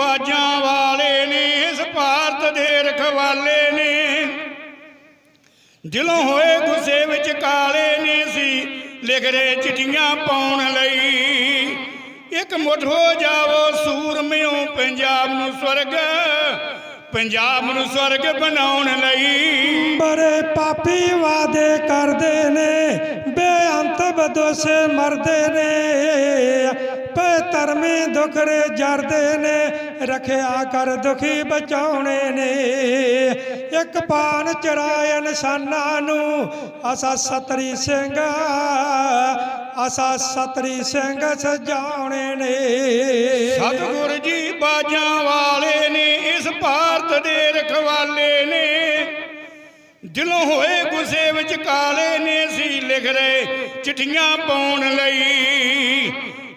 ਬਾਜਾਂ ਵਾਲੇ ਨੇ, ਇਸ ਭਾਰਤ ਦੇ ਰਖਵਾਲੇ ਨੇ। ਦਿਲੋਂ ਹੋਏ ਗੁੱਸੇ ਵਿੱਚ ਕਾਲੇ ਨੇ ਸੀ ਲਿਖ ਰਹੇ ਚਿੱਠੀਆਂ ਪਾਉਣ ਲਈ। ਇੱਕ ਮੁੱਠ ਹੋ ਜਾਵੋ ਸੂਰਮਿਓ, ਪੰਜਾਬ ਨੂੰ ਸਵਰਗ, ਪੰਜਾਬ ਨੂੰ ਸਵਰਗ ਬਣਾਉਣ ਲਈ। ਬੜੇ ਪਾਪੀ ਵਾਦੇ ਕਰਦੇ ਨੇ, ਬੇਅੰਤ ਬਦੋਸੇ ਮਰਦੇ ਨੇ। ਧਰਮੀ ਦੁਖਰੇ ਜਰਦੇ ਨੇ, ਰਖਿਆ ਕਰ ਦੁਖੀ ਬਚਾਉਣੇ ਨੇ। ਇੱਕ ਪਾਨ ਚਰਾਏ ਇਨਸਾਨਾਂ ਨੂੰ ਅਸਾ ਸਤਰੀ ਸਿੰਘ ਅਸਾ ਸਤਰੀ ਸਿੰਘ ਸਜਾਉਣੇ ਨੇ। ਸਤਿਗੁਰ ਜੀ ਬਾਜਾਂ ਵਾਲੇ ਨੇ, ਇਸ ਭਾਰਤ ਦੇ ਰਖਵਾਲੇ ਨੇ। ਦਿਲੋਂ ਹੋਏ ਗੁੱਸੇ ਵਿੱਚ ਕਾਲੇ ਨੇ ਸੀ ਲਿਖ ਰਹੇ ਚਿੱਠੀਆਂ ਪਾਉਣ ਲਈ।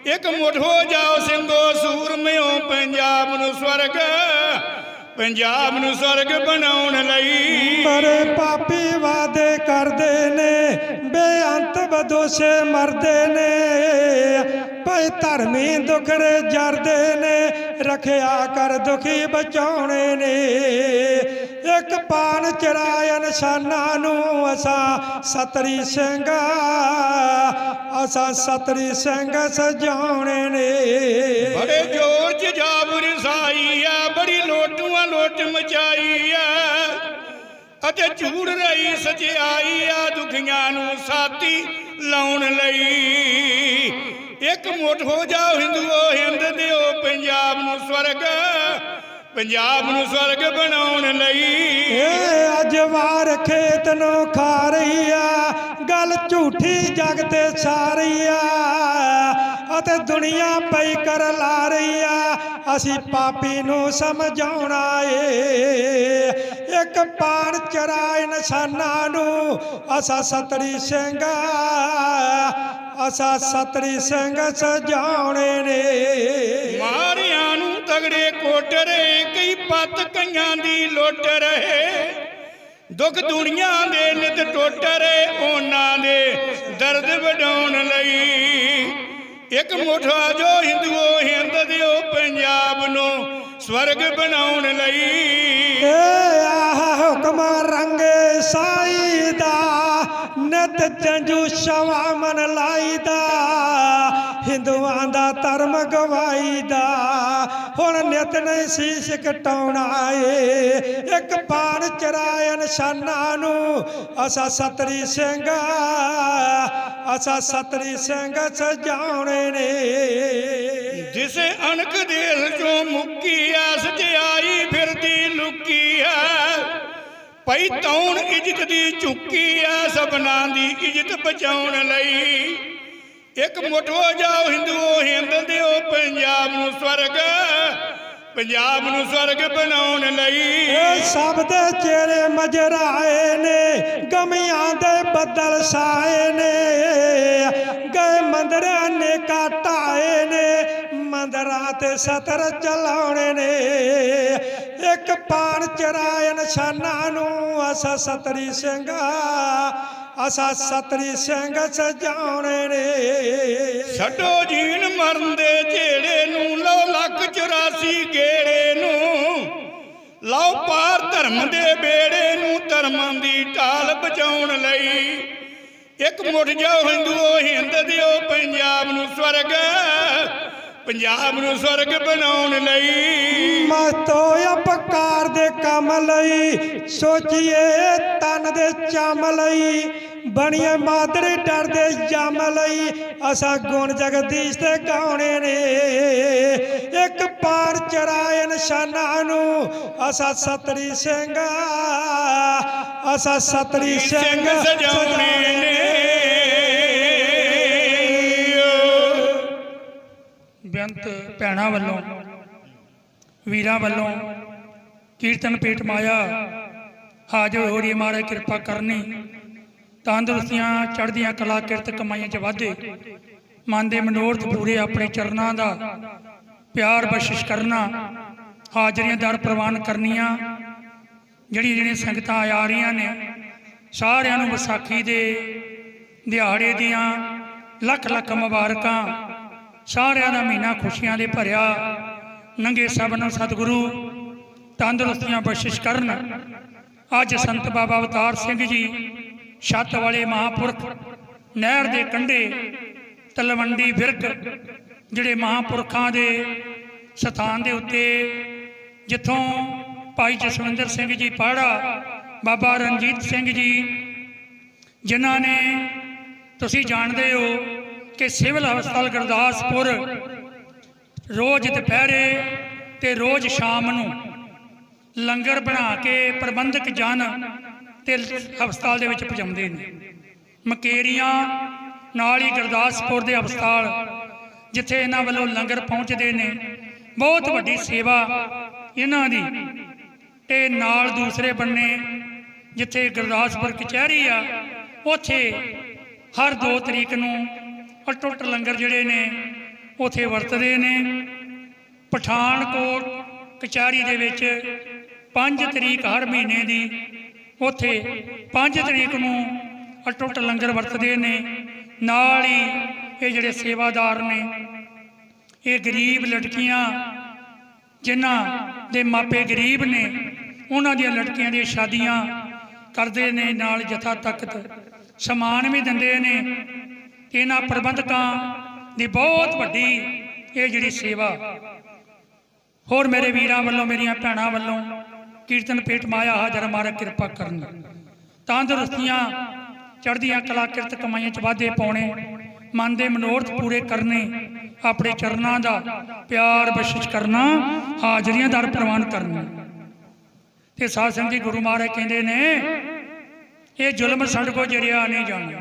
ਇੱਕ ਮੁੱਠ ਹੋ ਜਾਓ ਸਿੰਘੋ ਸੂਰਮਿਓ ਪੰਜਾਬ ਨੂੰ ਸਵਰਗ। ਪੰਜਾਬ ਨੂੰ ਸਵਰਗ ਬਣਾਉਣ ਲਈ। ਬੜੇ ਪਾਪੀ ਵਾਦੇ ਕਰਦੇ ਨੇ ਬੇਅੰਤ ਬਦੋਸੇ ਮਰਦੇ ਨੇ। ਭਈ ਧਰਮੀ ਦੁਖਰੇ ਜਰਦੇ ਨੇ ਰਖਿਆ ਕਰ ਦੁਖੀ ਬਚਾਉਣੇ ਨੇ। ਇੱਕ ਪਾਨ ਚਰਾਏ ਨਿਸ਼ਾਨਾਂ ਨੂੰ ਅਸਾਂ ਸਤਰੀ ਸਿੰਘ ਅਸਾਂ ਸਤਰੀ ਸਿੰਘ ਸਜਾਉਣੇ ਨੇ। ਬੜੇ ਜ਼ੋਰ ਚ ਲੋਟ ਮਚਾਈ ਆ ਅਤੇ ਝੂੜ ਰਹੀ ਸਚਾਈ ਆ ਦੁਖੀਆਂ ਨੂੰ ਸਾਥੀ ਲਾਉਣ ਲਈ। ਇੱਕ ਮੁੱਠ ਹੋ ਜਾਓ ਹਿੰਦੂਓ, ਹਿੰਦ ਦਿਓ, ਪੰਜਾਬ ਨੂੰ ਸਵਰਗ, ਪੰਜਾਬ ਨੂੰ ਸਵਰਗ ਬਣਾਉਣ ਲਈ। ਏ ਅੱਜ ਵਾਰ ਖੇਤ ਨੂੰ ਖਾ ਰਹੀ ਆ, ਗੱਲ ਝੂਠੀ ਜਗ ਤੇ ਸਾਰੀ ਆ, ਅਤੇ ਦੁਨੀਆ ਪਈ ਕਰ ਲਾ ਰਹੀ ਆ। ਅਸੀਂ ਪਾਪੀ ਨੂੰ ਸਮਝਾਉਣਾ ਏ। ਇੱਕ ਪਾਣ ਚਰਾਏ ਨਿਸ਼ਾਨਾਂ ਨੂੰ ਅਸਾ ਸਤਰੀ ਸਿੰਘ, ਅਸਾ ਸਤਰੀ ਸਿੰਘ ਸਜਾਉਣੇ ਨੇ। ਮਾਰਿਆਂ ਨੂੰ ਤਗੜੇ ਕੋਟਰੇ, ਕਈ ਪੱਤ ਕਈਆਂ ਦੀ ਲੁੱਟ ਰਹੇ। ਦੁੱਖ ਦੁਨੀਆ ਦੇ ਨਿਤ ਟੁੱਟ ਰਹੇ, ਉਹਨਾਂ ਦੇ ਦਰਦ ਵਡਾਉਣ ਲਈ ਇੱਕ ਮੁਠਾ ਜੋ ਹਿੰਦੂਓ ਹਿੰਦ ਦਿਓ, ਪੰਜਾਬ ਨੂੰ ਸਵਰਗ ਬਣਾਉਣ ਲਈ। ਏ ਆਹ ਹੁਕਮ ਰੰਗੇ ਸਾਈ ਦਾ, ਨਿਤ ਜੰਜੂ ਸ਼ਵਾ ਮਨ ਲਾਈਦਾ। ਹਿੰਦੂਆਂ ਦਾ ਧਰਮ ਗਵਾਈ ਦਾ ਹੁਣ ਨਿਤ ਨਹੀਂ ਸੀਸ ਕਟਾਉਣਾ ਏ। ਇੱਕ ਪਾਣ ਚਰਾਏ ਨਿਸ਼ਾਨਾਂ ਨੂੰ, ਅਸਾ ਸਤਰੀ ਸਿੰਘ ਅਸਾ ਸਤਰੀ ਸਿੰਘ ਸਜਾਉਣੇ ਨੇ। ਜਿਸੇ ਅਣਖ ਦੇਸ ਚੋਂ ਮੁੱਕੀ ਆ ਸਚਾਈ ਫਿਰਦੀ ਲੁਕੀ ਆ ਪਈ ਤੌਣ ਇੱਜ਼ਤ ਦੀ ਝੁੱਕੀ ਆ ਸਭਨਾਂ ਦੀ ਇੱਜ਼ਤ ਬਚਾਉਣ ਲਈ। ਇੱਕ ਮੁੱਠ ਹੋ ਜਾਓ ਹਿੰਦੂਓ, ਹਿੰਦ ਦਿਓ, ਪੰਜਾਬ ਨੂੰ ਸਵਰਗ। ਪੰਜਾਬ ਨੂੰ ਸਵਰਗ ਬਣਾਉਣ ਲਈ। ਇਹ ਸਭ ਦੇ ਚਿਹਰੇ ਮਜਰਾਏ ਨੇ, ਗਮੀਆਂ ਦੇ ਬੱਦਲ ਸਾਏ ਨੇ। ਗਏ ਮੰਦਰਾਂ ਨੇ ਕਾਟਾਏ ਨੇ, ਮੰਦਰਾਂ ਤੇ ਸਤਰ ਚਲਾਉਣੇ ਨੇ। ਇੱਕ ਪਾਣ ਚਰਾਏ ਨਿਸ਼ਾਨਾਂ ਨੂੰ ਅਸ ਸਤਰੀ ਸਿੰਘਾ ਅਸਾ ਸਤਰੀ ਸਿੰਘ ਸਜਾਉਣੇ ਨੇ। ਛੱਡੋ ਜੀਣ ਮਰਨ ਦੇ ਝੇੜੇ ਨੂੰ ਲਓ ਲੱਖ 84 ਗੇੜੇ ਨੂੰ। ਲਓ ਪਾਰ ਧਰਮ ਦੇ ਬੇੜੇ ਨੂੰ ਧਰਮਾਂ ਦੀ ਢਾਲ ਬਚਾਉਣ ਲਈ। ਇੱਕ ਮੁੱਠ ਜਾਓ ਹਿੰਦੂਓ ਹਿੰਦ ਦਿਓ ਪੰਜਾਬ ਨੂੰ ਸਵਰਗ। ਪੰਜਾਬ ਨੂੰ ਸਵਰਗ ਬਣਾਉਣ ਲਈ। ਮਤੋ ਅਪਕਾਰ ਦੇ ਕੰਮ ਲਈ ਸੋਚੀਏ ਤਨ ਦੇ ਚਮ ਲਈ ਬਣੀਏ ਮਾਦਰੇ ਡਰ ਦੇ ਜਮ ਲਈ ਅਸਾਂ ਗੁਣ ਜਗਦੀਸ਼ ਤੇ ਗਾਉਣੇ ਨੇ। ਇੱਕ ਪਾਰ ਚਰਾਏ ਨਿਸ਼ਾਨਾਂ ਨੂੰ ਅਸਾਂ ਸਤਰੀ ਸਿੰਘ ਅਸਾਂ ਸਤਰੀ ਸਿੰਘ ਸਿੰਘ ਸਜਾਉਣੇ ਨੇ। ਬੇਅੰਤ ਭੈਣਾਂ ਵੱਲੋਂ ਵੀਰਾਂ ਵੱਲੋਂ ਕੀਰਤਨ ਪੇਟ ਮਾਇਆ ਹਾਜ਼ਰ ਹੋ ਰਹੀ ਮਾਰੇ ਕਿਰਪਾ ਕਰਨੀ। ਤੰਦਰੁਸਤੀਆਂ ਚੜ੍ਹਦੀਆਂ ਕਲਾ ਕਿਰਤ ਕਮਾਈਆਂ ਚ ਵਾਧੇ। ਮਨ ਦੇ ਮਨੋਰਥ ਪੂਰੇ ਆਪਣੇ ਚਰਨਾਂ ਦਾ। ਪਿਆਰ ਬਖਸ਼ਿਸ਼ ਕਰਨਾ। ਹਾਜ਼ਰੀਆਂ ਦਰ ਪ੍ਰਵਾਨ ਕਰਨੀਆਂ। ਜਿਹੜੀ ਜਿਹੜੀਆਂ ਸੰਗਤਾਂ ਆ ਰਹੀਆਂ ਨੇ, ਸਾਰਿਆਂ ਨੂੰ ਵਿਸਾਖੀ ਦੇ ਦਿਹਾੜੇ ਦੀਆਂ ਲੱਖ ਲੱਖ ਮੁਬਾਰਕਾਂ। ਸਾਰਿਆਂ ਦਾ ਮਹੀਨਾ ਖੁਸ਼ੀਆਂ ਦੇ ਭਰਿਆ। ਨੰਗੇ ਸਭ ਨੂੰ ਸਤਿਗੁਰੂ, ਤੰਦਰੁਸਤੀਆਂ ਬਖਸ਼ਿਸ਼ ਕਰਨ। ਅੱਜ ਸੰਤ ਬਾਬਾ ਅਵਤਾਰ ਸਿੰਘ ਜੀ ਛੱਤ ਵਾਲੇ ਮਹਾਪੁਰਖ ਨਹਿਰ ਦੇ ਕੰਢੇ ਤਲਵੰਡੀ ਫਿਰਕ, ਜਿਹੜੇ ਮਹਾਪੁਰਖਾਂ ਦੇ ਸਥਾਨ ਦੇ ਉੱਤੇ ਜਿੱਥੋਂ ਭਾਈ ਜਸਵਿੰਦਰ ਸਿੰਘ ਜੀ ਪਾੜਾ, ਬਾਬਾ ਰਣਜੀਤ ਸਿੰਘ ਜੀ, ਜਿਨ੍ਹਾਂ ਨੇ ਤੁਸੀਂ ਜਾਣਦੇ ਹੋ ਕਿ ਸਿਵਲ ਹਸਪਤਾਲ ਗੁਰਦਾਸਪੁਰ ਰੋਜ਼ ਦੁਪਹਿਰੇ ਤੇ ਰੋਜ਼ ਸ਼ਾਮ ਨੂੰ ਲੰਗਰ ਬਣਾ ਕੇ ਪ੍ਰਬੰਧਕ ਜਨ ਤੇ ਹਸਪਤਾਲ ਦੇ ਵਿੱਚ ਪਹੁੰਚਾਉਂਦੇ ਨੇ। ਮਕੇਰੀਆਂ ਨਾਲ ਹੀ ਗੁਰਦਾਸਪੁਰ ਦੇ ਹਸਪਤਾਲ, ਜਿੱਥੇ ਇਹਨਾਂ ਵੱਲੋਂ ਲੰਗਰ ਪਹੁੰਚਦੇ ਨੇ। ਬਹੁਤ ਵੱਡੀ ਸੇਵਾ ਇਹਨਾਂ ਦੀ। ਤੇ ਨਾਲ ਦੂਸਰੇ ਬੰਨੇ ਜਿੱਥੇ ਗੁਰਦਾਸਪੁਰ ਕਚਹਿਰੀ ਆ, ਉੱਥੇ ਹਰ 2 ਤਰੀਕ ਨੂੰ ਅਟੁੱਟ ਲੰਗਰ ਜਿਹੜੇ ਨੇ, ਉੱਥੇ ਵਰਤਦੇ ਨੇ। ਪਠਾਨਕੋਟ ਕਚਹਿਰੀ ਦੇ ਵਿੱਚ 5 ਤਰੀਕ ਹਰ ਮਹੀਨੇ ਦੀ, ਉੱਥੇ 5 ਤਰੀਕ ਨੂੰ ਅਟੁੱਟ ਲੰਗਰ ਵਰਤਦੇ ਨੇ, ਨਾਲ ਹੀ ਇਹ ਜਿਹੜੇ ਸੇਵਾਦਾਰ ਨੇ, ਇਹ ਗਰੀਬ ਲੜਕੀਆਂ ਜਿਨ੍ਹਾਂ ਦੇ ਮਾਪੇ ਗਰੀਬ ਨੇ, ਉਹਨਾਂ ਦੀਆਂ ਲੜਕੀਆਂ ਦੀਆਂ ਸ਼ਾਦੀਆਂ ਕਰਦੇ ਨੇ, ਨਾਲ ਜਥਾ ਤਖਤ ਸਮਾਨ ਵੀ ਦਿੰਦੇ ਨੇ, ਇਹਨਾਂ ਪ੍ਰਬੰਧਕਾਂ ਦੀ ਬਹੁਤ ਵੱਡੀ ਇਹ ਜਿਹੜੀ ਸੇਵਾ। ਹੋਰ ਮੇਰੇ ਵੀਰਾਂ ਵੱਲੋਂ, ਮੇਰੀਆਂ ਭੈਣਾਂ ਵੱਲੋਂ ਕੀਰਤਨ ਪੇਟ ਮਾਇਆ ਹਾਜ਼ਰ, ਮਾਰਾ ਕਿਰਪਾ ਕਰਨ। ਤੰਦਰੁਸਤੀਆਂ ਚੜ੍ਹਦੀਆਂ ਕਲਾ ਕਿਰਤ ਕਮਾਈਆਂ ਚ ਵਾਧੇ ਪਾਉਣੇ, ਮਨ ਦੇ ਮਨੋਰਥ ਪੂਰੇ ਕਰਨੇ, ਆਪਣੇ ਚਰਨਾਂ ਦਾ ਪਿਆਰ ਬਖਸ਼ਿਸ਼ ਕਰਨਾ, ਹਾਜ਼ਰੀਆਂ ਦਰ ਪ੍ਰਵਾਨ ਕਰਨਾ। ਤੇ ਸਾਧ ਸੰਗਤ ਜੀ ਗੁਰੂ ਮਹਾਰਾਜ ਕਹਿੰਦੇ ਨੇ, ਇਹ ਜ਼ੁਲਮ ਸਾਡੇ ਕੋ ਜਰਿਆ ਨਹੀਂ ਜਾਣਾ।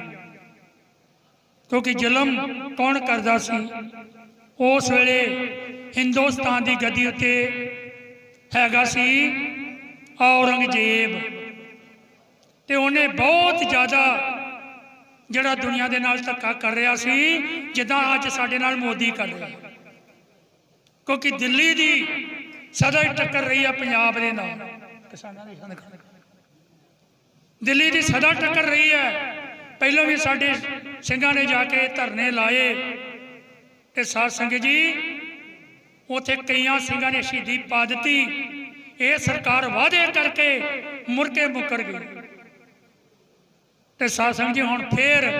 ਕਿਉਂਕਿ ਜ਼ੁਲਮ ਕੌਣ ਕਰਦਾ ਸੀ? ਉਸ ਵੇਲੇ ਹਿੰਦੁਸਤਾਨ ਦੀ ਗੱਦੀ ਉੱਤੇ ਹੈਗਾ ਸੀ ਔਰੰਗਜ਼ੇਬ। ਤੇ ਉਹਨੇ ਬਹੁਤ ਜ਼ਿਆਦਾ ਜਿਹੜਾ ਦੁਨੀਆ ਦੇ ਨਾਲ ਧੱਕਾ ਕਰ ਰਿਹਾ ਸੀ, ਜਿੱਦਾਂ ਅੱਜ ਸਾਡੇ ਨਾਲ ਮੋਦੀ ਕਰ ਰਿਹਾ। ਕਿਉਂਕਿ ਦਿੱਲੀ ਦੀ ਸਦਾ ਹੀ ਟੱਕਰ ਰਹੀ ਆ ਪੰਜਾਬ ਦੇ ਨਾਲ। ਕਿਸਾਨਾਂ ਦੀ ਸੰਗ ਦਿੱਲੀ ਦੀ ਸਦਾ ਟੱਕਰ ਰਹੀ ਹੈ। ਪਹਿਲਾਂ ਵੀ ਸਾਡੇ ਸਿੰਘਾਂ ਨੇ ਜਾ ਕੇ ਧਰਨੇ ਲਾਏ। ਤੇ ਸਾਧ ਸੰਗਤ ਜੀ, ਉਥੇ ਕਈਆਂ ਸਿੰਘਾਂ ਨੇ ਸ਼ਹੀਦੀ ਪਾ ਦਿੱਤੀ। ਇਹ ਸਰਕਾਰ ਵਾਅਦੇ ਕਰਕੇ ਮੁਰਕੇ ਮੁੱਕਰ ਗਈ। ਤੇ ਸਾਧ ਸੰਗਤ ਜੀ, ਹੁਣ ਫੇਰ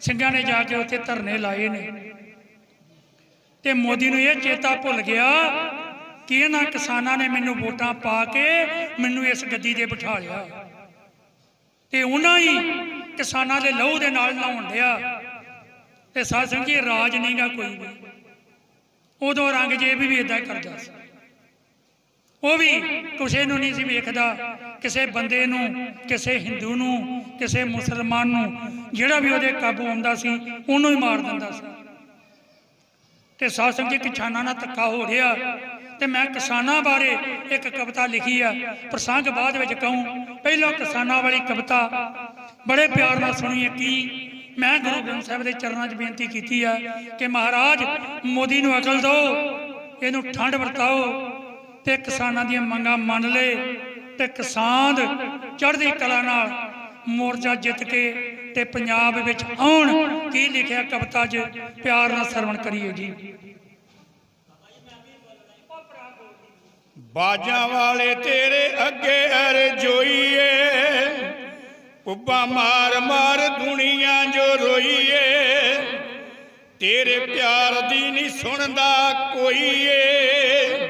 ਸਿੰਘਾਂ ਨੇ ਜਾ ਕੇ ਉੱਥੇ ਧਰਨੇ ਲਾਏ ਨੇ। ਤੇ ਮੋਦੀ ਨੂੰ ਇਹ ਚੇਤਾ ਭੁੱਲ ਗਿਆ ਕਿ ਇਹਨਾਂ ਕਿਸਾਨਾਂ ਨੇ ਮੈਨੂੰ ਵੋਟਾਂ ਪਾ ਕੇ ਮੈਨੂੰ ਇਸ ਗੱਦੀ ਤੇ ਬਿਠਾ ਲਿਆ। ਤੇ ਉਹਨਾਂ ਹੀ ਕਿਸਾਨਾਂ ਦੇ ਲਹੂ ਦੇ ਨਾਲ ਲਾਉਣ ਡਿਆ। ਤੇ ਸਾਧ ਸੰਗਤ ਜੀ, ਰਾਜ ਨਹੀਂਗਾ ਕੋਈ ਵੀ ਉਦੋਂ ਰੰਗਜੇਬ ਵੀ ਇਦਾਂ ਕਰਦਾ ਸੀ। ਉਹ ਵੀ ਕਿਸੇ ਨੂੰ ਨਹੀਂ ਸੀ ਵੇਖਦਾ। ਕਿਸੇ ਬੰਦੇ ਨੂੰ, ਕਿਸੇ ਹਿੰਦੂ ਨੂੰ, ਕਿਸੇ ਮੁਸਲਮਾਨ ਨੂੰ, ਜਿਹੜਾ ਵੀ ਉਹਦੇ ਕਾਬੂ ਆਉਂਦਾ ਸੀ, ਉਹਨੂੰ ਹੀ ਮਾਰ ਦਿੰਦਾ ਸੀ। ਤੇ ਸਾਧ ਸੰਗਤ ਜੀ ਕਿਸਾਨਾਂ ਨਾਲ ਧੱਕਾ ਹੋ ਰਿਹਾ। ਤੇ ਮੈਂ ਕਿਸਾਨਾਂ ਬਾਰੇ ਇੱਕ ਕਵਿਤਾ ਲਿਖੀ ਆ। ਪ੍ਰਸੰਗ ਬਾਅਦ ਵਿੱਚ ਕਹੂੰ, ਪਹਿਲਾਂ ਕਿਸਾਨਾਂ ਵਾਲੀ ਕਵਿਤਾ ਬੜੇ ਪਿਆਰ ਨਾਲ ਸੁਣੀਏ ਕੀ। ਮੈਂ ਗੁਰੂ ਗ੍ਰੰਥ ਸਾਹਿਬ ਦੇ ਚਰਨਾਂ 'ਚ ਬੇਨਤੀ ਕੀਤੀ ਆ ਕਿ ਮਹਾਰਾਜ ਮੋਦੀ ਨੂੰ ਅਕਲ ਦਿਓ, ਇਹਨੂੰ ਠੰਡ ਵਰਤਾਓ ਤੇ ਕਿਸਾਨਾਂ ਦੀਆਂ ਮੰਗਾਂ ਮੰਨ ਲਏ ਤੇ ਕਿਸਾਨ ਚੜ੍ਹਦੀ ਕਲਾ ਨਾਲ ਮੋਰਚਾ ਜਿੱਤ ਕੇ ਤੇ ਪੰਜਾਬ ਵਿੱਚ ਆਉਣ, ਕੀ ਲਿਖਿਆ ਕਵਿਤਾ 'ਚ? ਪਿਆਰ ਨਾਲ ਸਰਵਣ ਕਰੀਏ ਜੀ। ਬਾਜਾਂ ਵਾਲੇ ਤੇਰੇ ਅੱਗੇ ਅਰਜੋਈਏ ਉੱਬਾ ਮਾਰ ਮਾਰ ਦੁਨੀਆ ਜੋ ਰੋਈਏ। ਤੇਰੇ ਪਿਆਰ ਦੀ ਨਹੀਂ ਸੁਣਦਾ ਕੋਈ ਏ।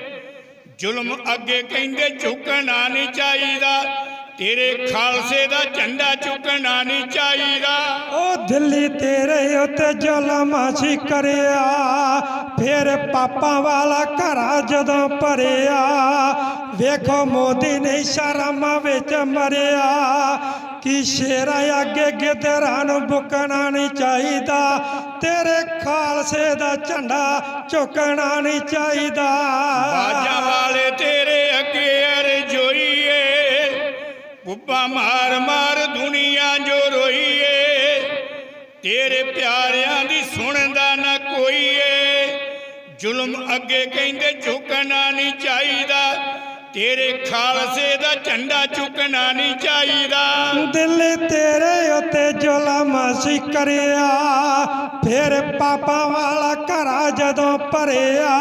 ਜ਼ੁਲਮ ਅੱਗੇ ਕਹਿੰਦੇ ਝੁਕਣਾ ਨਹੀਂ ਚਾਹੀਦਾ। ਤੇਰੇ ਖਾਲਸੇ ਦਾ ਝੰਡਾ ਚੁੱਕਣਾ ਨਹੀਂ ਚਾਹੀਦਾ। ਉਹ ਦਿੱਲੀ ਤੇਰੇ ਉੱਤੇ ਜ਼ੁਲਮ ਅਸੀਂ ਕਰਿਆ। ਫਿਰ ਪਾਪਾਂ ਵਾਲਾ ਘਰਾ ਜਦੋਂ ਭਰਿਆ। ਵੇਖੋ ਮੋਦੀ ਨੇ ਸ਼ਰਮ ਵਿੱਚ ਮਰਿਆ। ਕਿ ਸ਼ੇਰਾਂ ਅੱਗੇ ਗਿੱਦਰਾਂ ਨੂੰ ਬੁਕਣਾ ਨਹੀਂ ਚਾਹੀਦਾ। ਤੇਰੇ ਖਾਲਸੇ ਦਾ ਝੰਡਾ ਝੁਕਣਾ ਨਹੀਂ ਚਾਹੀਦਾ। ਬਾਜਾਂ ਵਾਲੇ ਤੇਰੇ ਅੱਗੇ ਅਰਜੋਈਏ ਪੁੱਪਾ ਮਾਰ ਮਾਰ ਦੁਨੀਆ ਜੋ ਰੋਈਏ। ਤੇਰੇ ਪਿਆਰਿਆਂ ਦੀ ਸੁਣਦਾ ਨਾ ਕੋਈ ਏ ਜ਼ੁਲਮ ਅੱਗੇ ਕਹਿੰਦੇ ਝੁਕਣਾ ਨਹੀਂ ਚਾਹੀਦਾ। ਤੇਰੇ ਖਾਲਸੇ ਦਾ ਝੰਡਾ ਚੁੱਕਣਾ ਨਹੀਂ ਚਾਹੀਦਾ। ਦਿਲ ਤੇਰੇ ਉੱਤੇ ਜ਼ੁਲਮ ਸੀ ਕਰਿਆ, ਫਿਰ ਪਾਪਾ ਵਾਲਾ ਘਰਾ ਜਦੋਂ ਭਰਿਆ,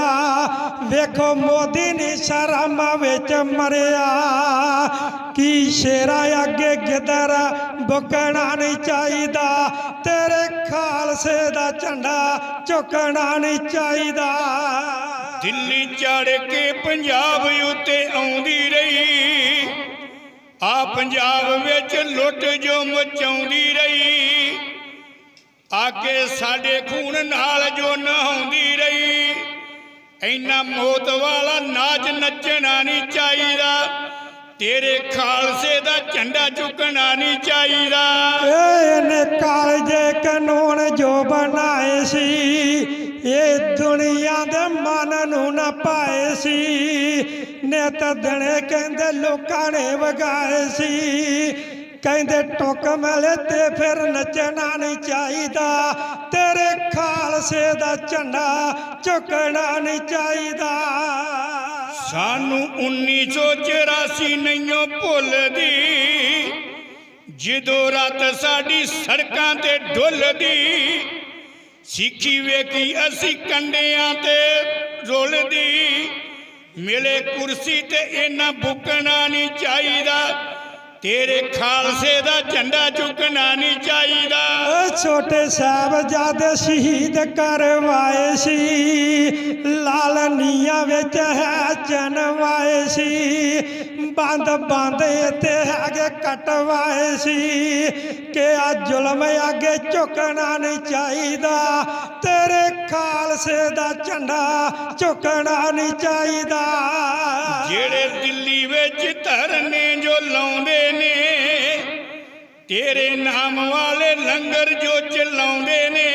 ਵੇਖੋ ਮੋਦੀ ਨੇ ਸ਼ਰਮ ਵਿੱਚ ਮਰਿਆ। ਕੀ ਸ਼ੇਰਾ ਅੱਗੇ ਗਿੱਦੜ ਬੁਕਣਾ ਨਹੀਂ ਚਾਹੀਦਾ, ਤੇਰੇ ਖਾਲਸੇ ਦਾ ਝੰਡਾ ਝੁਕਣਾ ਨਹੀਂ ਚਾਹੀਦਾ। ਦਿੱਲੀ ਚੜ ਕੇ ਪੰਜਾਬ ਉਤੇ ਆਉਂਦੀ ਰਹੀ, ਆ ਪੰਜਾਬ ਵਿੱਚ ਲੁੱਟ ਜੋ ਮਚਾਉਂਦੀ ਰਹੀ ਆ ਕੇ ਸਾਡੇ ਖੂਨ ਨਾਲ ਜੋ ਨਹਾਉਂਦੀ ਰਹੀ, ਇੰਨਾ ਮੌਤ ਵਾਲਾ ਨਾਚ ਨੱਚਣਾ ਨਹੀਂ ਚਾਹੀਦਾ, ਤੇਰੇ ਖਾਲਸੇ ਦਾ ਝੰਡਾ ਚੁੱਕਣਾ ਨਹੀਂ ਚਾਹੀਦਾ। ਇਹਨੇ ਕਾਲਜੇ ਕਾਨੂੰਨ ਜੋ ਬਣਾਏ ਸੀ ਇਹ ਦੁਨੀਆ ਦੇ ਮਨ ਨੂੰ ਨਾ ਪਾਏ ਸੀ। ਨੇ ਤਾਂ ਦਿਨੇ ਕਹਿੰਦੇ ਲੋਕਾਂ ਨੇ ਵਗਾਏ ਸੀ। ਕਹਿੰਦੇ ਟੁੱਕ ਮਲੇ ਤੇ ਫਿਰ ਨੱਚਣਾ ਨਹੀਂ ਚਾਹੀਦਾ। ਤੇਰੇ ਖਾਲਸੇ ਦਾ ਝੰਡਾ ਝੁਕਣਾ ਨਹੀਂ ਚਾਹੀਦਾ। ਸਾਨੂੰ 1984 ਨਹੀਂਓ ਭੁੱਲਦੀ ਜਦੋਂ ਰਾਤ ਸਾਡੀ ਸੜਕਾਂ ਤੇ ਡੁੱਲਦੀ। ਸਿੱਖੀ ਵੇਖੀ ਅਸੀਂ ਕੰਡਿਆਂ ਤੇ ਰੁਲਦੀ। ਮਿਲੇ ਕੁਰਸੀ ਤੇ ਇਹਨਾਂ ਬੁੱਕਣਾ ਨਹੀਂ ਚਾਹੀਦਾ। ਤੇਰੇ ਖਾਲਸੇ ਦਾ ਝੰਡਾ ਚੁੱਕਣਾ ਨਹੀਂ ਚਾਹੀਦਾ। ਓ ਛੋਟੇ ਸਾਹਿਬਜ਼ਾਦੇ ਸ਼ਹੀਦ ਕਰਵਾਏ ਸੀ। ਲਾਲ ਨੀਆਂ ਵਿੱਚ ਹੈ ਜਨਵਾਏ ਸੀ। ਬੰਦ ਬੰਦ ਇੱਥੇ ਹੈਗੇ ਕਟਵਾਏ ਸੀ। ਕਿ ਆ ਜ਼ੁਲਮ ਅੱਗੇ ਝੁਕਣਾ ਨਹੀਂ ਚਾਹੀਦਾ। ਤੇਰੇ ਖਾਲਸੇ ਦਾ ਝੰਡਾ ਝੁਕਣਾ ਨਹੀਂ ਚਾਹੀਦਾ। ਜਿਹੜੇ ਦਿੱਲੀ ਵਿੱਚ ਧਰਨੇ ਜੋ ਲਾਉਂਦੇ ਨੇ, ਤੇਰੇ ਨਾਮ ਵਾਲੇ ਲੰਗਰ ਜੋ ਚਲਾਉਂਦੇ ਨੇ,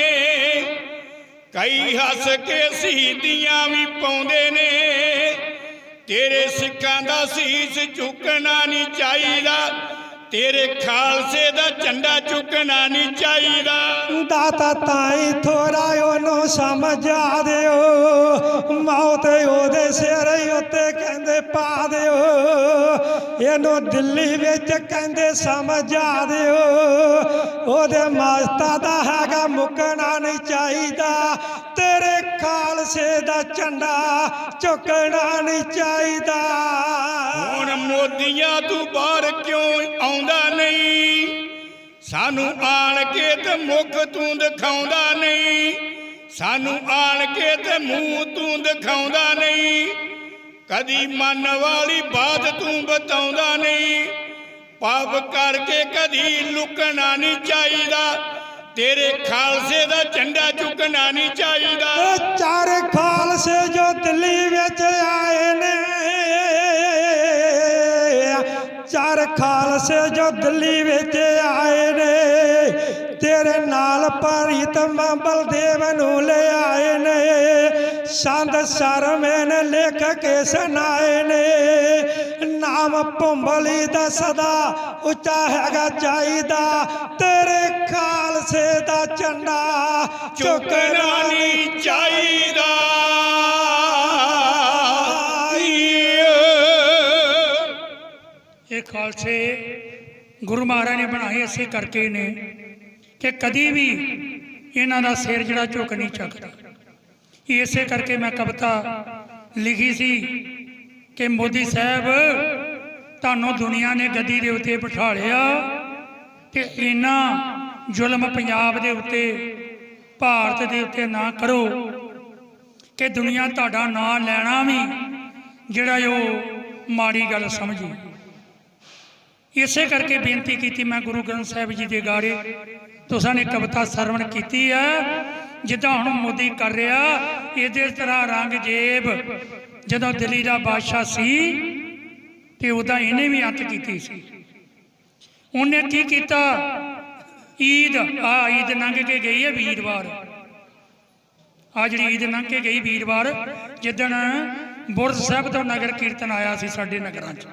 ਕਈ ਹੱਸ ਕੇ ਸ਼ਹੀਦੀਆਂ ਵੀ ਪਾਉਂਦੇ ਨੇ, ਤੇਰੇ ਸਿੱਖਾਂ ਦਾ ਸੀਸ ਝੁਕਣਾ ਨਹੀਂ ਚਾਹੀਦਾ, ਤੇਰੇ ਖਾਲਸੇ ਦਾ ਝੰਡਾ ਝੁਕਣਾ ਨਹੀਂ ਚਾਹੀਦਾ। ਦਾਤਾ ਤਾਈ ਥੋੜਾ ਉਹਨੂੰ ਸਮਝਾ ਦਿਓ, ਮੌਤ ਉਹਦੇ ਸਿਰ ਉੱਤੇ ਕਹਿੰਦੇ ਦਿਓ। ਇਹਨੂੰ ਦਿੱਲੀ ਵਿੱਚ ਕਹਿੰਦੇ ਸਮਝਾ ਦਿਓ। ਉਹਦੇ ਮਾਸਤਾ ਦਾ ਹੈਗਾ ਮੁੱਕਣਾ ਨਹੀਂ ਚਾਹੀਦਾ। ਤੇਰੇ ਖਾਲਸੇ ਦਾ ਝੰਡਾ ਝੁਕਣਾ ਨਹੀਂ ਚਾਹੀਦਾ। ਹੁਣ ਮੋਦੀਆਂ ਤੂੰ ਬਾਹਰ ਕਿਉਂ ਆਉਂਦਾ ਨਹੀਂ? ਸਾਨੂੰ ਆਣ ਕੇ ਤੇ ਮੁਖ ਤੂੰ ਦਿਖਾਉਂਦਾ ਨਹੀਂ। ਸਾਨੂੰ ਆਣ ਕੇ ਤੇ ਮੂੰਹ ਤੂੰ ਦਿਖਾਉਂਦਾ ਨਹੀਂ। ਕਦੀ ਮਨ ਵਾਲੀ ਬਾਤ ਤੂੰ ਬਤਾਉਂਦਾ ਨਹੀਂ। ਪਾਪ ਕਰਕੇ ਕਦੀ ਲੁਕਣਾ ਨਹੀਂ ਚਾਹੀਦਾ। ਤੇਰੇ ਖਾਲਸੇ ਦਾ ਝੰਡਾ ਚੁੱਕਣਾ ਨਹੀਂ ਚਾਹੀਦਾ। ਇਹ ਚਾਰ ਖਾਲਸੇ ਜੋ ਦਿੱਲੀ ਵਿੱਚ ਆਏ ਨੇ। ਚਾਰ ਖਾਲਸੇ ਜੋ ਦਿੱਲੀ ਵਿੱਚ ਆਏ ਨੇ। ਤੇਰੇ ਨਾਲ ਪ੍ਰੀਤਮ ਬਲਦੇਵ ਨੂੰ ਲੈ ਆਏ ਨੇ। ਸੰਦ ਸਰਮੇ ਨੇ ਲਿਖ ਕੇ ਸੁਣਾਏ ਨੇ। ਨਾਮ ਭੁੰਬਲੀ ਦਾ ਸਦਾ ਉੱਚਾ ਹੈਗਾ ਚਾਹੀਦਾ। ਤੇਰੇ ਖਾਲਸੇ ਦਾ ਝੰਡਾ ਚੁੱਕਣਾ ਨਹੀਂ ਚਾਹੀਦਾ। ਇਹ ਖਾਲਸੇ ਗੁਰੂ ਮਹਾਰਾਜ ਨੇ ਬਣਾਏ ਇਸੇ ਕਰਕੇ ਨੇ ਕਿ ਕਦੀ ਵੀ ਇਹਨਾਂ ਦਾ ਸਿਰ ਜਿਹੜਾ ਝੁਕ ਨਹੀਂ ਚੱਕਦਾ ਇਸੇ ਕਰਕੇ ਮੈਂ ਕਵਿਤਾ ਲਿਖੀ ਸੀ ਕਿ ਮੋਦੀ ਸਾਹਿਬ, ਤੁਹਾਨੂੰ ਦੁਨੀਆ ਨੇ ਗੱਦੀ ਦੇ ਉੱਤੇ ਬਿਠਾ ਲਿਆ ਤੇ ਇੰਨਾ ਜ਼ੁਲਮ ਪੰਜਾਬ ਦੇ ਉੱਤੇ, ਭਾਰਤ ਦੇ ਉੱਤੇ ਨਾ ਕਰੋ ਕਿ ਦੁਨੀਆ ਤੁਹਾਡਾ ਨਾਂ ਲੈਣਾ ਵੀ ਜਿਹੜਾ ਉਹ ਮਾੜੀ ਗੱਲ ਸਮਝੇ। ਇਸੇ ਕਰਕੇ ਬੇਨਤੀ ਕੀਤੀ ਮੈਂ ਗੁਰੂ ਗ੍ਰੰਥ ਸਾਹਿਬ ਜੀ ਦੇ ਗਾਰੇ। ਤੁਸਾਂ ਨੇ ਕਵਿਤਾ ਸਰਵਣ ਕੀਤੀ ਹੈ। ਜਿੱਦਾਂ ਹੁਣ ਮੋਦੀ ਕਰ ਰਿਹਾ, ਇਹਦੇ ਤਰ੍ਹਾਂ ਰੰਗ ਜੇਬ। ਜਦੋਂ ਦਿੱਲੀ ਦਾ ਬਾਦਸ਼ਾਹ ਸੀ, ਤੇ ਉਹਦਾ ਇਹਨੇ ਵੀ ਅੰਤ ਕੀਤੀ ਸੀ। ਉਹਨੇ ਕੀ ਕੀਤਾ? ਈਦ, ਆ ਈਦ ਲੰਘ ਕੇ ਗਈ ਹੈ ਵੀਰਵਾਰ। ਆ ਜਿਹੜੀ ਈਦ ਲੰਘ ਕੇ ਗਈ ਵੀਰਵਾਰ, ਜਿੱਦਣ ਬੁਰਜ ਸਾਹਿਬ ਤੋਂ ਨਗਰ ਕੀਰਤਨ ਆਇਆ ਸੀ ਸਾਡੇ ਨਗਰਾਂ 'ਚ।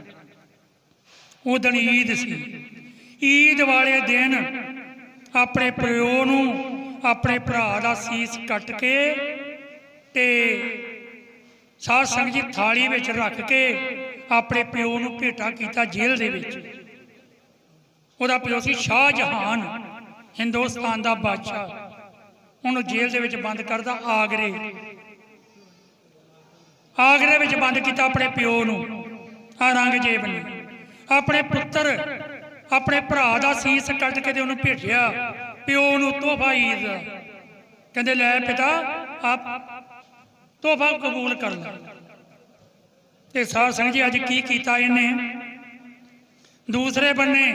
ਉਹ ਦਿਨ ਈਦ ਸੀ। ਈਦ ਵਾਲੇ ਦਿਨ ਆਪਣੇ ਪਿਓ ਨੂੰ ਆਪਣੇ ਭਰਾ ਦਾ ਸੀਸ ਕੱਟ ਕੇ ਤੇ ਸਾਧ ਸੰਗਤ ਜੀ ਥਾਲੀ ਵਿੱਚ ਰੱਖ ਕੇ ਆਪਣੇ ਪਿਓ ਨੂੰ ਭੇਟਾ ਕੀਤਾ ਜੇਲ੍ਹ ਦੇ ਵਿੱਚ। ਉਹਦਾ ਪਿਓ ਸੀ ਸ਼ਾਹ ਜਹਾਨ ਹਿੰਦੁਸਤਾਨ ਦਾ ਬਾਦਸ਼ਾਹ। ਉਹਨੂੰ ਜੇਲ੍ਹ ਦੇ ਵਿੱਚ ਬੰਦ ਕਰਦਾ ਆਗਰੇ। ਆਗਰੇ ਵਿੱਚ ਬੰਦ ਕੀਤਾ ਆਪਣੇ ਪਿਓ ਨੂੰ, ਔਰੰਗਜ਼ੇਬ ਨੇ। ਆਪਣੇ ਪੁੱਤਰ, ਆਪਣੇ ਭਰਾ ਦਾ ਸੀਸ ਕੱਟ ਕੇ ਤੇ ਉਹਨੂੰ ਭੇਜਿਆ। ਪਿਓ ਨੂੰ ਤੋਹਫਾ ਈਦ। ਦਾ ਕਹਿੰਦੇ, ਲੈ ਪਿਤਾ, ਆਪ ਤੋਹਫਾ ਕਬੂਲ ਕਰ ਲੈ। ਤੇ ਸਾਧ ਸੰਗਤ ਜੀ, ਅੱਜ ਕੀ ਕੀਤਾ ਇਹਨੇ? ਦੂਸਰੇ ਬੰਨੇ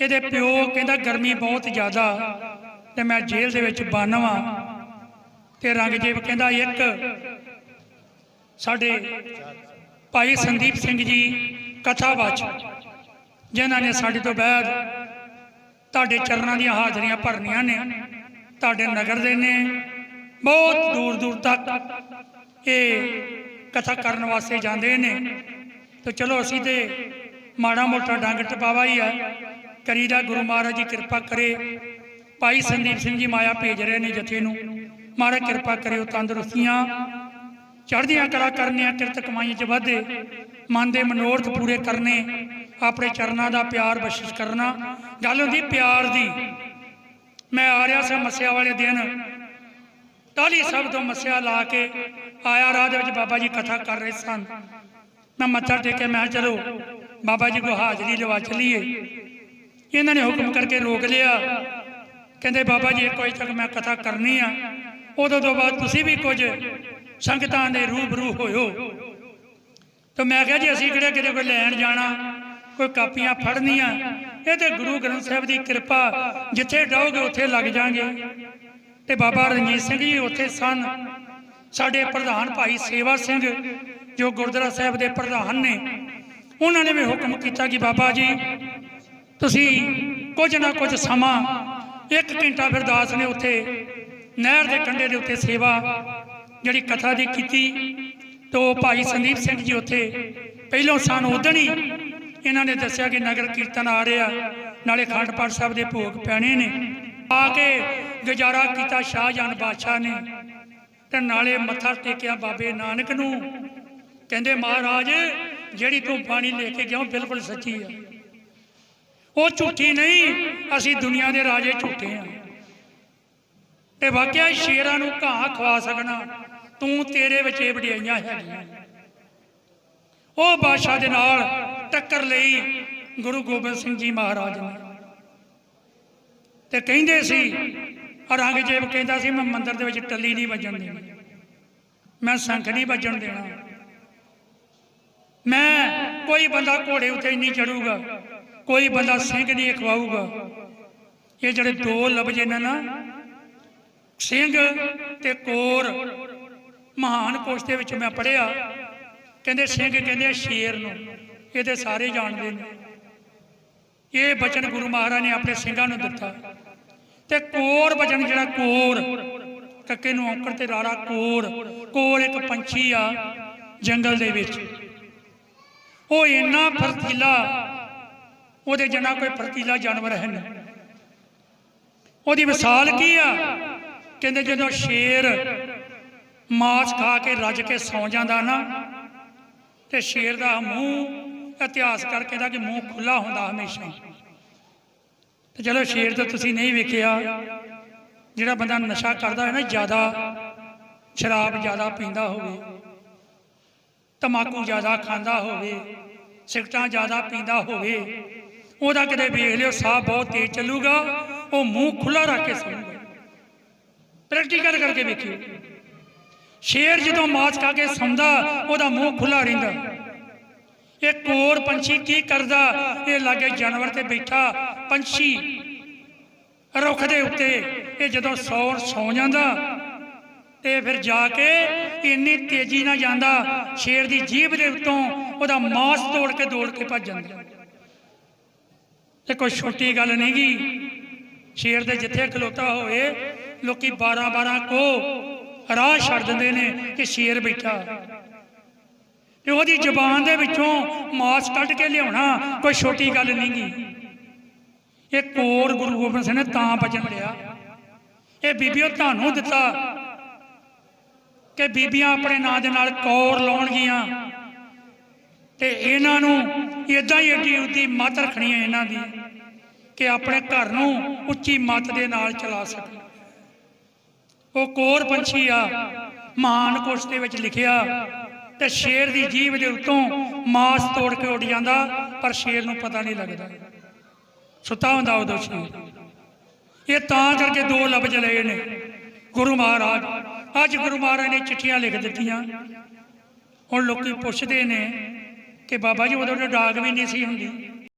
ਇਹਦੇ ਪਿਓ ਕਹਿੰਦਾ, ਗਰਮੀ ਬਹੁਤ ਜ਼ਿਆਦਾ, ਤੇ ਮੈਂ ਜੇਲ੍ਹ ਦੇ ਵਿੱਚ ਬੰਨ ਵਾਂ। ਤੇ ਰੰਗਜੀਤ ਕਹਿੰਦਾ, ਇੱਕ ਸਾਡੇ ਭਾਈ ਸੰਦੀਪ ਸਿੰਘ ਜੀ ਕਥਾਵਾਚ ਜਿਨ੍ਹਾਂ ਨੇ ਸਾਡੇ ਤੋਂ ਬਾਅਦ ਤੁਹਾਡੇ ਚਰਨਾਂ ਦੀਆਂ ਹਾਜ਼ਰੀਆਂ ਭਰਨੀਆਂ ਨੇ। ਤੁਹਾਡੇ ਨਗਰ ਦੇ ਨੇ। ਬਹੁਤ ਦੂਰ ਦੂਰ ਤੱਕ ਇਹ ਕਥਾ ਕਰਨ ਵਾਸਤੇ ਜਾਂਦੇ ਨੇ। ਤੇ ਚਲੋ ਅਸੀਂ ਤੇ ਮਾੜਾ ਮੋਟਾ ਡੰਗ ਟਪਾਵਾ ਹੀ ਆ। ਕਰੀਦਾ ਗੁਰੂ ਮਹਾਰਾਜ ਜੀ ਕਿਰਪਾ ਕਰੇ। ਭਾਈ ਸੰਦੀਪ ਸਿੰਘ ਜੀ ਮਾਇਆ ਭੇਜ ਰਹੇ ਨੇ ਜਥੇ ਨੂੰ। ਮਹਾਰਾਜ ਕਿਰਪਾ ਕਰਿਓ ਤੰਦਰੁਸਤੀਆਂ। ਚੜ੍ਹਦੀਆਂ ਕਲਾ ਕਰਨੀਆਂ, ਕਿਰਤ ਕਮਾਈਆਂ ਚ ਵਾਧੇ। ਮਨ ਦੇ ਮਨੋਰਥ ਪੂਰੇ ਕਰਨੇ। ਆਪਣੇ ਚਰਨਾਂ ਦਾ ਪਿਆਰ ਬਖਸ਼ਿਸ਼ ਕਰਨਾ, ਗੱਲ ਹੁੰਦੀ ਪਿਆਰ ਦੀ। ਮੈਂ ਆ ਰਿਹਾ ਸੀ ਮੱਸਿਆ ਵਾਲੇ ਦਿਨ। ਟਾਲੀ ਸਾਹਿਬ ਤੋਂ ਮੱਸਿਆ ਲਾ ਕੇ ਆਇਆ, ਰਾਹ ਦੇ ਵਿੱਚ ਬਾਬਾ ਜੀ ਕਥਾ ਕਰ ਰਹੇ ਸਨ। ਮੈਂ ਮੱਥਾ ਟੇਕਿਆ ਮੈਂ ਕਿਹਾ, ਚਲੋ, ਬਾਬਾ ਜੀ ਕੋ ਹਾਜ਼ਰੀ ਲਵਾ ਚਲੀਏ। ਇਹਨਾਂ ਨੇ ਹੁਕਮ ਕਰਕੇ ਰੋਕ ਲਿਆ। ਕਹਿੰਦੇ, ਬਾਬਾ ਜੀ, ਇੱਕ ਵਜੇ ਤੱਕ ਮੈਂ ਕਥਾ ਕਰਨੀ ਆ। ਉਦੋਂ ਤੋਂ ਬਾਅਦ ਤੁਸੀਂ ਵੀ ਕੁਝ ਸੰਗਤਾਂ ਦੇ ਰੂਬਰੂ ਹੋਇਓ। ਤਾਂ ਮੈਂ ਕਿਹਾ, ਜੀ, ਅਸੀਂ ਕਿਹੜੇ ਕਿਤੇ ਕੋਈ ਲੈਣ ਜਾਣਾ? ਕੋਈ ਕਾਪੀਆਂ ਫੜਨੀਆਂ। ਇਹ ਤੇ ਗੁਰੂ ਗ੍ਰੰਥ ਸਾਹਿਬ ਦੀ ਕਿਰਪਾ, ਜਿੱਥੇ ਡਾਓਗੇ ਉੱਥੇ ਲੱਗ ਜਾਾਂਗੇ। ਤੇ ਬਾਬਾ ਰਣਜੀਤ ਸਿੰਘ ਜੀ ਉੱਥੇ ਸਨ। ਸਾਡੇ ਪ੍ਰਧਾਨ ਭਾਈ ਸੇਵਾ ਸਿੰਘ, ਜੋ ਗੁਰਦੁਆਰਾ ਸਾਹਿਬ ਦੇ ਪ੍ਰਧਾਨ ਨੇ, ਉਹਨਾਂ ਨੇ ਵੀ ਹੁਕਮ ਕੀਤਾ ਕਿ ਬਾਬਾ ਜੀ, ਤੁਸੀਂ ਕੁਝ ਨਾ ਕੁਝ ਸਮਾਂ, ਇੱਕ ਘੰਟਾ ਫਿਰ ਦਾਸ ਨੇ ਉੱਥੇ, ਨਹਿਰ ਦੇ ਕੰਢੇ ਦੇ ਉੱਤੇ ਸੇਵਾ ਜਿਹੜੀ ਕਥਾ ਦੀ ਕੀਤੀ। ਤੋ ਭਾਈ ਸੰਦੀਪ ਸਿੰਘ ਜੀ ਉੱਥੇ, ਪਹਿਲੋਂ ਸਨ ਉਦਣ ਹੀ ਇਹਨਾਂ ਨੇ ਦੱਸਿਆ ਕਿ ਨਗਰ ਕੀਰਤਨ ਆ ਰਿਹਾ, ਨਾਲੇ ਖੰਡ ਪਾਠ ਸਾਹਿਬ ਦੇ ਭੋਗ ਪੈਣੇ ਨੇ। ਆ ਕੇ ਗੁਜ਼ਾਰਾ ਕੀਤਾ ਸ਼ਾਹਜਹਾਨ ਬਾਦਸ਼ਾਹ ਨੇ। ਤੇ ਨਾਲੇ ਮੱਥਾ ਟੇਕਿਆ ਬਾਬੇ ਨਾਨਕ ਨੂੰ। ਕਹਿੰਦੇ, ਮਹਾਰਾਜ, ਜਿਹੜੀ ਤੂੰ ਬਾਣੀ ਲੈ ਕੇ ਗਿਆ ਬਿਲਕੁਲ ਸੱਚੀ ਆ। ਉਹ ਝੂਠੀ ਨਹੀਂ, ਅਸੀਂ ਦੁਨੀਆ ਦੇ ਰਾਜੇ ਝੂਠੇ ਆ। ਤੇ ਵਾਕਿਆ ਸ਼ੇਰਾਂ ਨੂੰ ਘਾਹ ਖਵਾ ਸਕਣਾ, ਤੂੰ ਤੇਰੇ ਵਿੱਚ ਇਹ ਵਡਿਆਈਆਂ ਹੈਗੀਆਂ ਉਹ ਬਾਦਸ਼ਾਹ ਦੇ ਨਾਲ ਟੱਕਰ ਲਈ ਗੁਰੂ ਗੋਬਿੰਦ ਸਿੰਘ ਜੀ ਮਹਾਰਾਜ ਨੇ। ਤੇ ਕਹਿੰਦੇ ਸੀ, ਔਰੰਗਜ਼ੇਬ ਕਹਿੰਦਾ ਸੀ, ਮੈਂ ਮੰਦਿਰ ਦੇ ਵਿੱਚ ਟੱਲੀ ਨਹੀਂ ਵੱਜਣ ਦੇਣੀ। ਮੈਂ ਸੰਖ ਨਹੀਂ ਵੱਜਣ ਦੇਣਾ। ਮੈਂ ਕੋਈ ਬੰਦਾ ਘੋੜੇ ਉੱਤੇ ਨਹੀਂ ਚੜੂਗਾ, ਕੋਈ ਬੰਦਾ ਸਿੰਘ ਨਹੀਂ ਖਵਾਊਗਾ। ਇਹ ਜਿਹੜੇ ਦੋ ਲਫ਼ਜ਼ ਨੇ ਨਾ, ਸਿੰਘ ਤੇ ਕੋਰ, ਮਹਾਨ ਕੋਸ਼ ਦੇ ਵਿੱਚ ਮੈਂ ਪੜਿਆ ਕਹਿੰਦੇ, ਸਿੰਘ ਕਹਿੰਦੇ ਸ਼ੇਰ ਨੂੰ। ਇਹ ਤੇ ਸਾਰੇ ਜਾਣਦੇ ਨੇ। ਇਹ ਬਚਨ ਗੁਰੂ ਮਹਾਰਾਜ ਨੇ ਆਪਣੇ ਸਿੰਘਾਂ ਨੂੰ ਦਿੱਤਾ। ਤੇ ਕੋਰ ਬਚਨ ਜਿਹੜਾ ਕੋਰ ਕੱਕੇ ਨੂੰ ਔਂਕੜ ਤੇ ਰਾਰਾ ਕੋਰ ਕੋਰ ਇੱਕ ਪੰਛੀ ਆ ਜੰਗਲ ਦੇ ਵਿੱਚ। ਉਹ ਇੰਨਾ ਫਰਤੀਲਾ, ਉਹਦੇ ਜਿੰਨਾ ਕੋਈ ਫਰਤੀਲਾ ਜਾਨਵਰ ਹੈ ਨਹੀਂ ਉਹਦੀ ਮਿਸਾਲ ਕੀ ਆ? ਕਹਿੰਦੇ ਜਦੋਂ ਸ਼ੇਰ ਮਾਸ ਖਾ ਕੇ ਰੱਜ ਕੇ ਸੌ ਜਾਂਦਾ ਨਾ, ਤੇ ਸ਼ੇਰ ਦਾ ਮੂੰਹ ਇਤਿਹਾਸ ਕਰਕੇ ਦਾ ਕਿ ਮੂੰਹ ਖੁੱਲਾ ਹੁੰਦਾ ਹਮੇਸ਼ਾ ਤੇ ਚਲੋ ਸ਼ੇਰ ਤਾਂ ਤੁਸੀਂ ਨਹੀਂ ਵੇਖਿਆ, ਜਿਹੜਾ ਬੰਦਾ ਨਸ਼ਾ ਕਰਦਾ ਹੈ ਨਾ, ਜ਼ਿਆਦਾ ਸ਼ਰਾਬ ਜ਼ਿਆਦਾ ਪੀਂਦਾ ਹੋਵੇ, ਤਮਾਕੂ ਜ਼ਿਆਦਾ ਖਾਂਦਾ ਹੋਵੇ, ਸਿਗਰਟਾਂ ਜ਼ਿਆਦਾ ਪੀਂਦਾ ਹੋਵੇ, ਉਹਦਾ ਕਿਤੇ ਵੇਖ ਲਿਓ, ਸਾਹ ਬਹੁਤ ਤੇਜ਼ ਚੱਲੂਗਾ, ਉਹ ਮੂੰਹ ਖੁੱਲਾ ਰੱਖ ਕੇ ਸੌਂਗਾ ਪ੍ਰੈਕਟੀਕਲ ਕਰਕੇ ਵੇਖਿਓ। ਸ਼ੇਰ ਜਦੋਂ ਮਾਸ ਖਾ ਕੇ ਸੌਂਦਾ, ਉਹਦਾ ਮੂੰਹ ਖੁੱਲਾ ਰਹਿੰਦਾ। ਇਹ ਕੋਰ ਪੰਛੀ ਕੀ ਕਰਦਾ? ਇਹ ਲਾਗੇ ਜਾਨਵਰ ਤੇ ਬੈਠਾ ਪੰਛੀ ਰੁੱਖ ਦੇ ਉੱਤੇ। ਇਹ ਜਦੋਂ ਸੌਣ ਸੌ ਜਾਂਦਾ, ਤੇ ਫਿਰ ਜਾ ਕੇ ਇੰਨੀ ਤੇਜ਼ੀ ਨਾਲ ਜਾਂਦਾ, ਸ਼ੇਰ ਦੀ ਜੀਭ ਦੇ ਉੱਤੋਂ ਉਹਦਾ ਮਾਸ ਤੋੜ ਕੇ ਦੌੜ ਕੇ ਭੱਜ ਜਾਂਦਾ। ਤੇ ਕੋਈ ਛੋਟੀ ਗੱਲ ਨਹੀਂ ਗੀ। ਸ਼ੇਰ ਦੇ ਜਿੱਥੇ ਖਲੋਤਾ ਹੋਵੇ, ਲੋਕੀ 12 12 ਕੋ ਰਾਹ ਛੱਡ ਦਿੰਦੇ ਨੇ ਕਿ ਸ਼ੇਰ ਬੈਠਾ। ਤੇ ਉਹਦੀ ਜ਼ੁਬਾਨ ਦੇ ਵਿੱਚੋਂ ਮਾਸ ਕੱਢ ਕੇ ਲਿਆਉਣਾ ਕੋਈ ਛੋਟੀ ਗੱਲ ਨਹੀਂ ਗੀ ਇਹ ਕੋਰ ਗੁਰੂ ਗੋਬਿੰਦ ਸਿੰਘ ਨੇ ਤਾਂ ਬਚਨ ਲਿਆ। ਇਹ ਬੀਬੀਓ ਤੁਹਾਨੂੰ ਦਿੱਤਾ ਕਿ ਬੀਬੀਆਂ ਆਪਣੇ ਨਾਂ ਦੇ ਨਾਲ ਕੌਰ ਲਾਉਣਗੀਆਂ ਤੇ ਇਹਨਾਂ ਨੂੰ ਇਦਾਂ ਹੀ ਏਡੀ ਉੱਤੀ ਮੱਤ ਰੱਖਣੀ ਹੈ ਇਹਨਾਂ ਦੀ ਕਿ ਆਪਣੇ ਘਰ ਨੂੰ ਉੱਚੀ ਮੱਤ ਦੇ ਨਾਲ ਚਲਾ ਸਕਣ। ਉਹ ਕੋਰ ਪੰਛੀ ਆ, ਮਹਾਨ ਕੋਸ਼ ਦੇ ਵਿੱਚ ਲਿਖਿਆ ਤੇ ਸ਼ੇਰ ਦੀ ਜੀਭ ਦੇ ਉੱਤੋਂ ਮਾਸ ਤੋੜ ਕੇ ਉੱਡ ਜਾਂਦਾ, ਪਰ ਸ਼ੇਰ ਨੂੰ ਪਤਾ ਨਹੀਂ ਲੱਗਦਾ। ਸੁੱਤਾ ਹੁੰਦਾ ਉਦੋਂ ਸ਼ੇਰ। ਇਹ ਤਾਂ ਕਰਕੇ ਦੋ ਲਫ਼ਜ਼ ਲਏ ਨੇ। ਗੁਰੂ ਮਹਾਰਾਜ, ਅੱਜ ਗੁਰੂ ਮਹਾਰਾਜ ਨੇ ਚਿੱਠੀਆਂ ਲਿਖ ਦਿੱਤੀਆਂ। ਹੁਣ ਲੋਕੀ ਪੁੱਛਦੇ ਨੇ ਕਿ ਬਾਬਾ ਜੀ, ਉਦੋਂ ਤਾਂ ਡਾਕ ਵੀ ਨਹੀਂ ਸੀ ਹੁੰਦੀ।